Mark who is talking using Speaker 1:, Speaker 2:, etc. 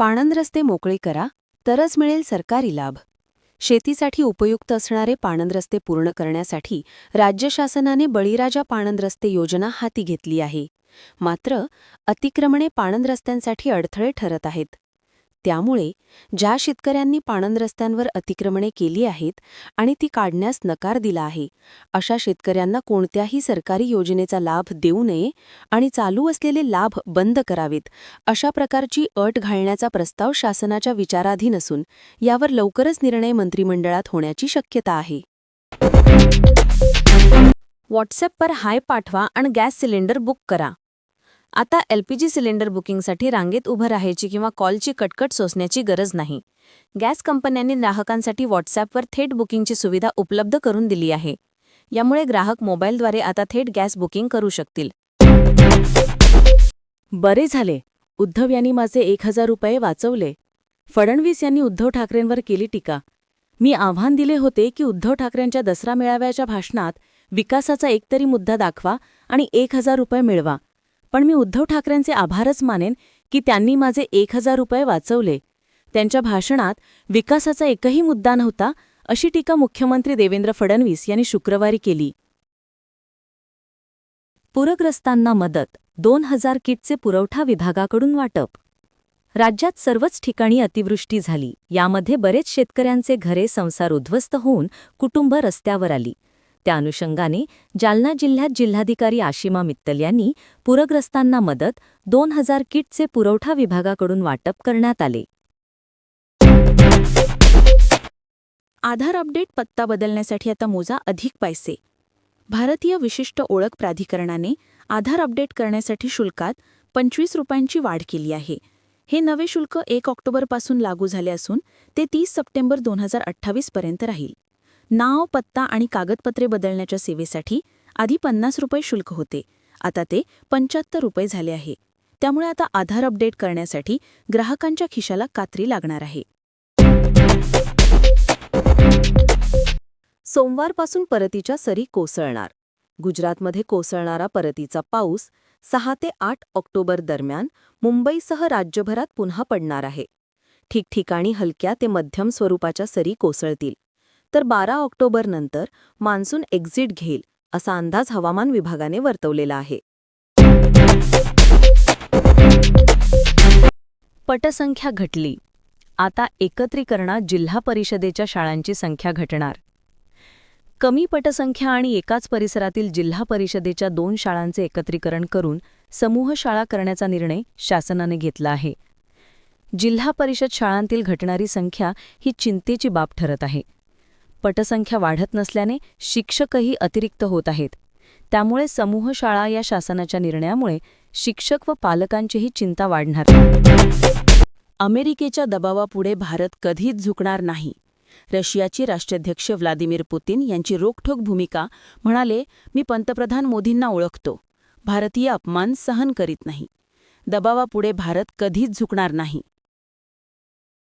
Speaker 1: पाणंद रस्ते मोकळे करा तरच मिळेल सरकारी लाभ. शेतीसाठी उपयुक्त असणारे पाणंद रस्ते पूर्ण करण्यासाठी राज्य शासनाने बळीराजा पाणंद रस्ते योजना हाती घेतली आहे. मात्र अतिक्रमणे पाणंद रस्त्यांसाठी अडथळे ठरत आहेत. त्यामुळे ज्या शेतकऱ्यांनी पाणंद रस्त्यांवर अतिक्रमणे केली आहेत आणि ती काढण्यास नकार दिला आहे अशा शेतकऱ्यांना कोणत्याही सरकारी योजनेचा लाभ देऊ नये आणि चालू असलेले लाभ बंद करावेत अशा प्रकारची अट घालण्याचा प्रस्ताव शासनाच्या विचाराधीन असून यावर लवकरच निर्णय मंत्रिमंडळात होण्याची शक्यता आहे. व्हॉट्सॲपवर हाय पाठवा आणि गॅस सिलेंडर बुक करा. आता एलपीजी सिलेंडर बुकिंगसाठी रांगेत उभं राहायची किंवा कॉलची कटकट सोसण्याची गरज नाही. गॅस कंपन्यांनी ग्राहकांसाठी व्हॉट्सॲपवर थेट बुकिंगची सुविधा उपलब्ध करून दिली आहे. यामुळे ग्राहक मोबाईलद्वारे आता थेट गॅस बुकिंग करू शकतील.
Speaker 2: बरे झाले. उद्धव यांनी माझे एक हजार रुपये वाचवले. फडणवीस यांनी उद्धव ठाकरेंवर केली टीका. मी आव्हान दिले होते की उद्धव ठाकरेंच्या दसरा मेळाव्याच्या भाषणात विकासाचा एकतरी मुद्दा दाखवा आणि एक हजार रुपये मिळवा. पण मी उद्धव ठाकरेंचे आभारच मानेन की त्यांनी माझे एक हजार रुपये वाचवले. त्यांच्या भाषणात विकासाचा एकही मुद्दा नव्हता अशी टीका मुख्यमंत्री देवेंद्र फडणवीस यांनी शुक्रवारी केली. पूरग्रस्तांना मदत दोन हजार किटचे पुरवठा विभागाकडून वाटप. राज्यात सर्वच ठिकाणी अतिवृष्टी झाली यामध्ये बरेच शेतकऱ्यांचे घरे संसार उद्ध्वस्त होऊन कुटुंब रस्त्यावर आली. त्या अनुषंगाने जालना जिल्ह्यात जिल्हाधिकारी आशिमा मित्तल यांनी पूरग्रस्तांना मदत दोन हजार किटचे पुरवठा विभागाकडून वाटप करण्यात आले.
Speaker 3: आधार अपडेट पत्ता बदलण्यासाठी आता मोजा अधिक पैसे. भारतीय विशिष्ट ओळख प्राधिकरणाने आधार अपडेट करण्यासाठी शुल्कात पंचवीस रुपयांची वाढ केली आहे. हे नवे शुल्क एक ऑक्टोबरपासून लागू झाले असून ते तीस सप्टेंबर दोन हजार अठ्ठावीस पर्यंत राहील. नाव पत्ता आणि कागदपत्रे बदलण्याच्या सेवेसाठी आधी पन्नास रुपये शुल्क होते. आता ते पंच्याहत्तर रुपये झाले आहे. त्यामुळे आता आधार अपडेट करण्यासाठी ग्राहकांच्या खिशाला कात्री लागणार आहे.
Speaker 1: सोमवारपासून परतीच्या सरी कोसळणार. गुजरातमध्ये कोसळणारा परतीचा पाऊस सहा ते आठ ऑक्टोबर दरम्यान मुंबईसह राज्यभरात पुन्हा पडणार आहे. ठिकठिकाणी हलक्या ते मध्यम स्वरूपाच्या सरी कोसळतील. तर बारा ऑक्टोबरनंतर मान्सून एक्झिट घेईल असा अंदाज हवामान विभागाने वर्तवलेला आहे. पटसंख्या घटली. आता एकत्रीकरणात जिल्हा परिषदेच्या शाळांची संख्या घटणार. कमी पटसंख्या आणि एकाच परिसरातील जिल्हा परिषदेच्या दोन शाळांचे एकत्रीकरण करून समूह शाळा करण्याचा निर्णय शासनाने घेतला आहे. जिल्हा परिषद शाळांतील घटणारी संख्या ही चिंतेची बाब ठरत आहे. पटसंख्या वाढत नसल्याने शिक्षकही अतिरिक्त होत आहेत. त्यामुळे समूह शाळा या शासनाच्या निर्णयामुळे शिक्षक व पालकांचीही चिंता वाढणार.
Speaker 3: अमेरिकेच्या दबावापुढे भारत कधीच झुकणार नाही. रशियाचे राष्ट्राध्यक्ष व्लादिमीर पुतीन यांची रोखठोक भूमिका म्हणाले मी पंतप्रधान मोदींना ओळखतो. भारतीय अपमान सहन करीत नाही. दबावापुढे भारत कधीच झुकणार नाही.